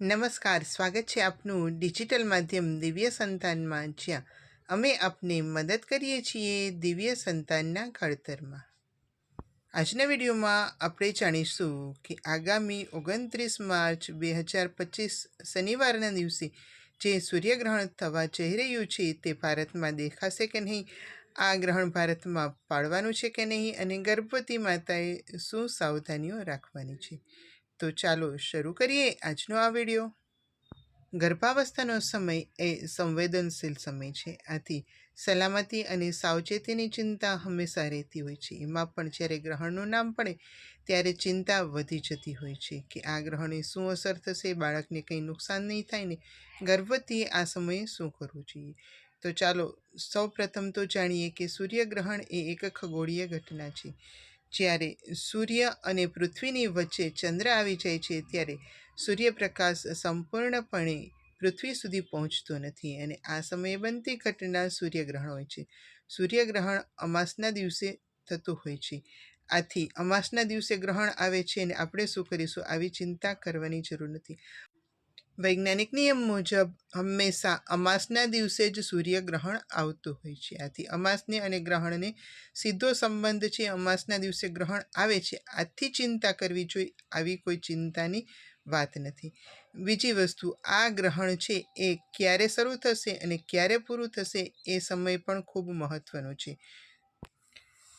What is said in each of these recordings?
નમસ્કાર, સ્વાગત છે આપનું ડિજિટલ માધ્યમ દિવ્ય સંતાનમાં. જ્યાં અમે આપને મદદ કરીએ છીએ દિવ્ય સંતાનના ઘડતરમાં. આજના વિડીયોમાં આપણે જાણીશું કે આગામી ઓગણત્રીસ માર્ચ બે હજાર પચીસ શનિવારના દિવસે જે સૂર્યગ્રહણ થવા જઈ રહ્યું છે તે ભારતમાં દેખાશે કે નહીં, આ ગ્રહણ ભારતમાં પાડવાનું છે કે નહીં અને ગર્ભવતી માતાએ શું સાવધાનીઓ રાખવાની છે. તો ચાલો શરૂ કરીએ આજનો આ વીડિયો. ગર્ભાવસ્થાનો સમય એ સંવેદનશીલ સમય છે. આથી સલામતી અને સાવચેતીની ચિંતા હંમેશા રહેતી હોય છે. એમાં પણ જ્યારે ગ્રહણનું નામ પડે ત્યારે ચિંતા વધી જતી હોય છે કે આ ગ્રહણની શું અસર થશે, બાળકને કંઈ નુકસાન નહીં થાય ને ગર્ભવતીએ આ સમયે શું કરવું જોઈએ? તો ચાલો સૌ પ્રથમ તો જાણીએ કે સૂર્યગ્રહણ એ એક ખગોળીય ઘટના છે. જ્યારે સૂર્ય અને પૃથ્વીની વચ્ચે ચંદ્ર આવી જાય છે, ત્યારે સૂર્યપ્રકાશ સંપૂર્ણપણે પૃથ્વી સુધી પહોંચતો નથી અને આ સમયે બનતી ઘટના સૂર્યગ્રહણ હોય છે. સૂર્યગ્રહણ અમાસના દિવસે થતું હોય છે. આથી અમાસના દિવસે ગ્રહણ આવે છે અને આપણે શું કરીશું? આવી ચિંતા કરવાની જરૂર નથી. વૈજ્ઞાનિક નિયમ મુજબ, હંમેશા અમાસના દિવસે જ સૂર્યગ્રહણ આવતું હોય છે. આથી અમાસને અને ગ્રહણને સીધો સંબંધ છે. અમાસના દિવસે ગ્રહણ આવે છે. આથી ચિંતા કરવી જોઈએ આવી કોઈ ચિંતાની વાત નથી. બીજી વસ્તુ, આ ગ્રહણ છે એ ક્યારે શરૂ થશે અને ક્યારે પૂરું થશે એ સમય પણ ખૂબ મહત્ત્વનો છે.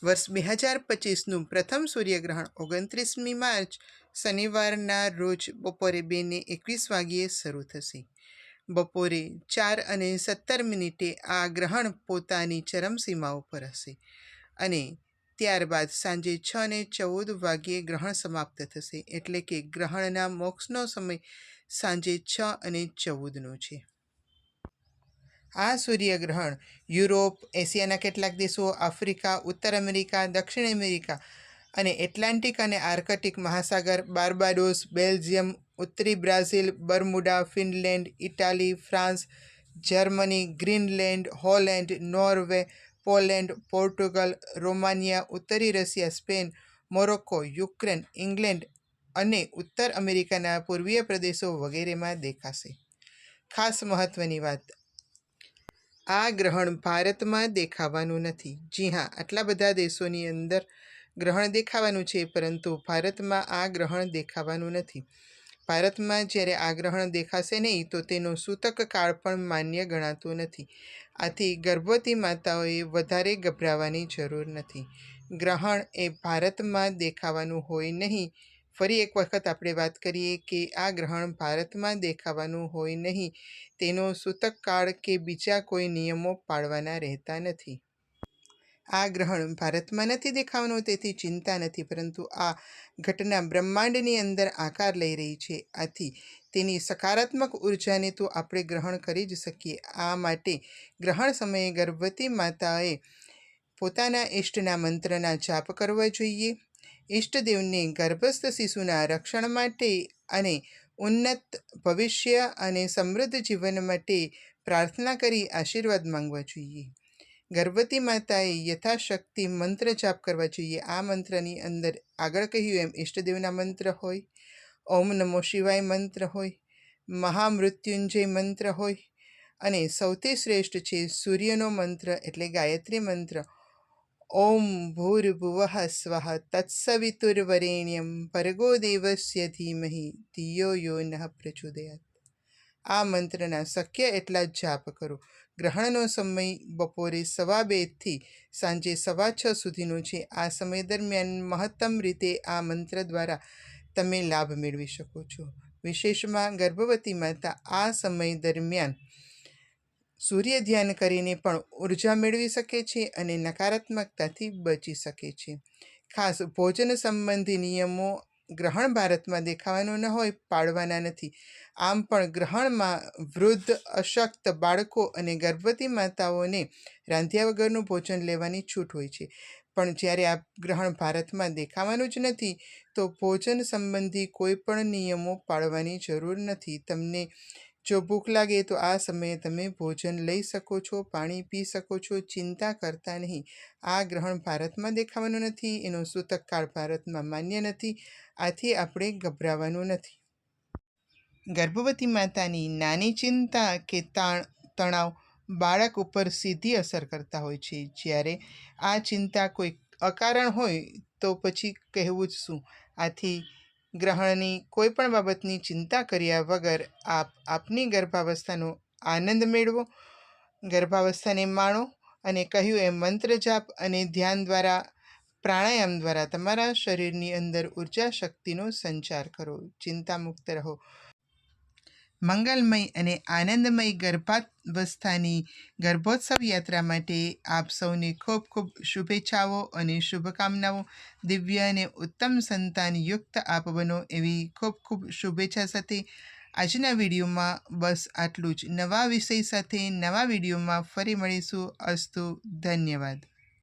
વર્ષ બે હજાર પચીસનું પ્રથમ સૂર્યગ્રહણ ઓગણત્રીસમી માર્ચ શનિવારના રોજ બપોરે બેને એકવીસ વાગ્યે શરૂ થશે. બપોરે ચાર અને સત્તર મિનિટે આ ગ્રહણ પોતાની ચરમસીમા ઉપર હશે અને ત્યારબાદ સાંજે છ ને ચૌદ વાગ્યે ગ્રહણ સમાપ્ત થશે એટલે કે ગ્રહણના મોક્ષનો સમય સાંજે છ અને ચૌદનો છે. આ સૂર્યગ્રહણ યુરોપ, એશિયાના કેટલાક દેશો, આફ્રિકા, ઉત્તર અમેરિકા, દક્ષિણ અમેરિકા અને એટલાન્ટિક અને આર્કટિક મહાસાગર, બાર્બાડોસ, બેલ્જિયમ, ઉત્તરી Brazil, Bermuda, Finland, Italy, France, Germany, Greenland, Holland, Norway, Poland, Portugal, Romania, ઉત્તરી Russia, Spain, Morocco, Ukraine, England અને ઉત્તર અમેરિકાના પૂર્વીય પ્રદેશો વગેરેમાં દેખાશે. ખાસ મહત્ત્વની વાત આ ગ્રહણ ભારતમાં દેખાવાનું નથી. જી હા, આટલા બધા દેશોની અંદર ગ્રહણ દેખાવાનું છે, પરંતુ ભારતમાં આ ગ્રહણ દેખાવાનું નથી. ભારતમાં જ્યારે આ ગ્રહણ દેખાશે નહીં, તો તેનો સૂતક કાળ પણ માન્ય ગણાતો નથી. આથી ગર્ભવતી માતાઓએ વધારે ગભરાવાની જરૂર નથી. ગ્રહણ એ ભારતમાં દેખાવાનું હોય નહીં ફરી એક વખત આપણે વાત કરીએ કે આ ગ્રહણ ભારતમાં દેખાવાનું હોય નહીં, તેનો સૂતક કાળ કે બીજા કોઈ નિયમો પાળવાના રહેતા નથી. આ ગ્રહણ ભારતમાં નથી દેખાવાનું, તેથી ચિંતા નથી, પરંતુ આ ઘટના બ્રહ્માંડની અંદર આકાર લઈ રહી છે. આથી તેની સકારાત્મક ઉર્જાને તો આપણે ગ્રહણ કરી જ શકીએ. આ માટે ગ્રહણ સમયે ગર્ભવતી માતાએ પોતાના ઇષ્ટના મંત્રના જાપ કરવા જોઈએ. ઈષ્ટદેવને ગર્ભસ્થ શિશુના રક્ષણ માટે અને ઉન્નત ભવિષ્ય અને સમૃદ્ધ જીવન માટે પ્રાર્થના કરી આશીર્વાદ માંગવા જોઈએ. ગર્ભવતી માતાએ યથાશક્તિ મંત્ર જાપ કરવા જોઈએ. આ મંત્રની અંદર આગળ કહ્યું એમ, ઈષ્ટદેવના મંત્ર હોય, ઓમ નમો શિવાય મંત્ર હોય, મહામૃત્યુંજય મંત્ર હોય અને સૌથી શ્રેષ્ઠ છે સૂર્યનો મંત્ર એટલે ગાયત્રી મંત્ર. ઓમ ભૂર્ભુવઃ સ્વઃ તત્સવિતુર્વરેણ્યમ ભર્ગો દેવસ્ય ધીમહિ ધિયો યો નઃ પ્રચોદયાત આ મંત્રના શક્ય એટલા જાપ કરો। ગ્રહણનો સમય બપોરે સવા બેથી સાંજે સવા છ સુધીનો છે। આ સમય દરમિયાન મહત્તમ રીતે આ મંત્ર દ્વારા તમે લાભ મેળવી શકો છો। વિશેષમાં ગર્ભવતી માતા આ સમય દરમિયાન સૂર્ય ધ્યાન કરીને પણ ઊર્જા મેળવી શકે છે અને નકારાત્મકતાથી બચી શકે છે. ખાસ ભોજન સંબંધી નિયમો ગ્રહણ ભારતમાં દેખાવાનું ન હોય, પાડવાના નથી. આમ પણ ગ્રહણમાં વૃદ્ધ, અશક્ત બાળકો અને ગર્ભવતી માતાઓને રાંધ્યા વગરનું ભોજન લેવાની છૂટ હોય છે. પણ જ્યારે આ ગ્રહણ ભારતમાં દેખાવાનું જ નથી, તો ભોજન સંબંધી કોઈ પણ નિયમો પાળવાની જરૂર નથી. તમને જો ભૂખ લાગે તો આ સમયે તમે ભોજન લઈ શકો છો, પાણી પી શકો છો, ચિંતા કરતા નહીં. આ ગ્રહણ ભારતમાં દેખાવાનું નથી, એનો સૂતક કાળ ભારતમાં માન્ય નથી, આથી આપણે ગભરાવાનું નથી. ગર્ભવતી માતાની નાની ચિંતા કે તાણ, તણાવ બાળક ઉપર સીધી અસર કરતા હોય છે. જ્યારે આ ચિંતા કોઈ અકારણ હોય તો પછી કહેવું જ શું? આથી ગ્રહણની કોઈ પણ બાબતની ચિંતા કર્યા વગર આપ આપની ગર્ભાવસ્થાનો આનંદ મેળવો, ગર્ભાવસ્થાને માણો અને કહ્યું એમ મંત્ર જાપ અને ધ્યાન દ્વારા, પ્રાણાયામ દ્વારા તમારા શરીરની અંદર ઊર્જા શક્તિનો સંચાર કરો. ચિંતામુક્ત રહો. મંગલમય અને આનંદમય ગર્ભાવસ્થાની ગર્ભોત્સવ યાત્રા માટે આપ સૌને ખૂબ ખૂબ શુભેચ્છાઓ અને શુભકામનાઓ. દિવ્ય અને ઉત્તમ સંતાન યુક્ત આપ બનો એવી ખૂબ ખૂબ શુભેચ્છા સાથે આજના વિડીયોમાં બસ આટલું જ. નવા વિષય સાથે નવા વિડીયોમાં ફરી મળીશું. અસ્તુ ધન્યવાદ.